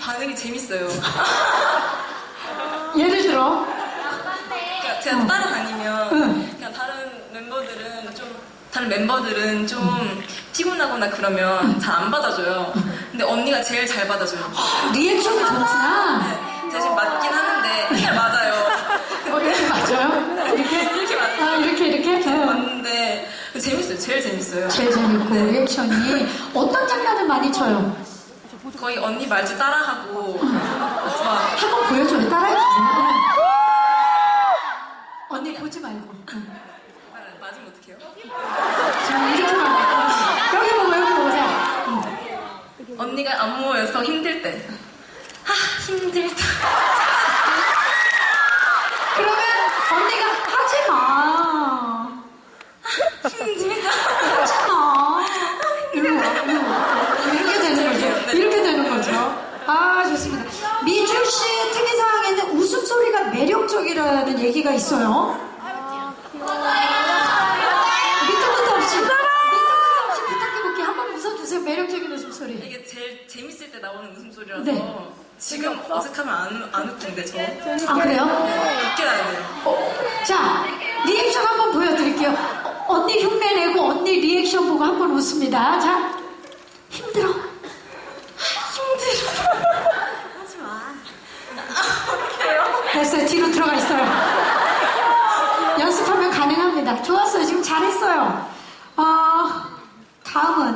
반응이 재밌어요. 예를 들어, 그러니까 제가 따라다니면 응. 그냥 다른 멤버들은 좀 다른 멤버들은 좀 피곤하거나 그러면 잘 안 받아줘요. 근데 언니가 제일 잘 받아줘요. 리액션이 좋구나. 네, 대신 맞긴 하는데 그냥 맞아요. 어, 이렇게 맞아요? 이렇게? 이렇게 맞아요. 아, 이렇게, 이렇게? 응. 맞는데 재밌어요. 제일 재밌어요. 제일 재밌고, 리액션이. 어떤 장난을 많이 쳐요? 거의 언니 말투 따라하고 막 한번 보여줘요. 따라해주세요. 언니 보지 말고. 응. 아, 맞으면 어떡해요? 자, 이렇게 말고. 여기 보고, 여기 보고. 자. 응. 언니가 안무에서 힘들 때. 아, 힘들다. 그러면 언니가 하지 마. 힘들다. 하지 마. 이리로 와, 이리로 와. 이렇게 되는 거죠. 이렇게 되는 거죠. 아, 좋습니다. 미주 씨의 특이 사항에는 웃음소리가 매력적이라는 얘기가 있어요. 밑도 끝도 없이, 밑도 끝도 없이 부탁해볼게요. 한번 웃어주세요. 매력적인 웃음소리. 이게 제일 재밌을 때 나오는 웃음소리라서 네. 지금 어색하면 안, 안 웃긴데 저. 아, 그래요? 웃게 나야 돼요. 자, 리액션 한번 보여드릴게요. 어, 언니 흉내 내고 언니 리액션 보고 한번 웃습니다. 자. 힘들어. 하지 마. 됐어요. 뒤로 들어가 있어요. 연습하면 가능합니다. 좋았어요. 지금 잘했어요. 어, 다음은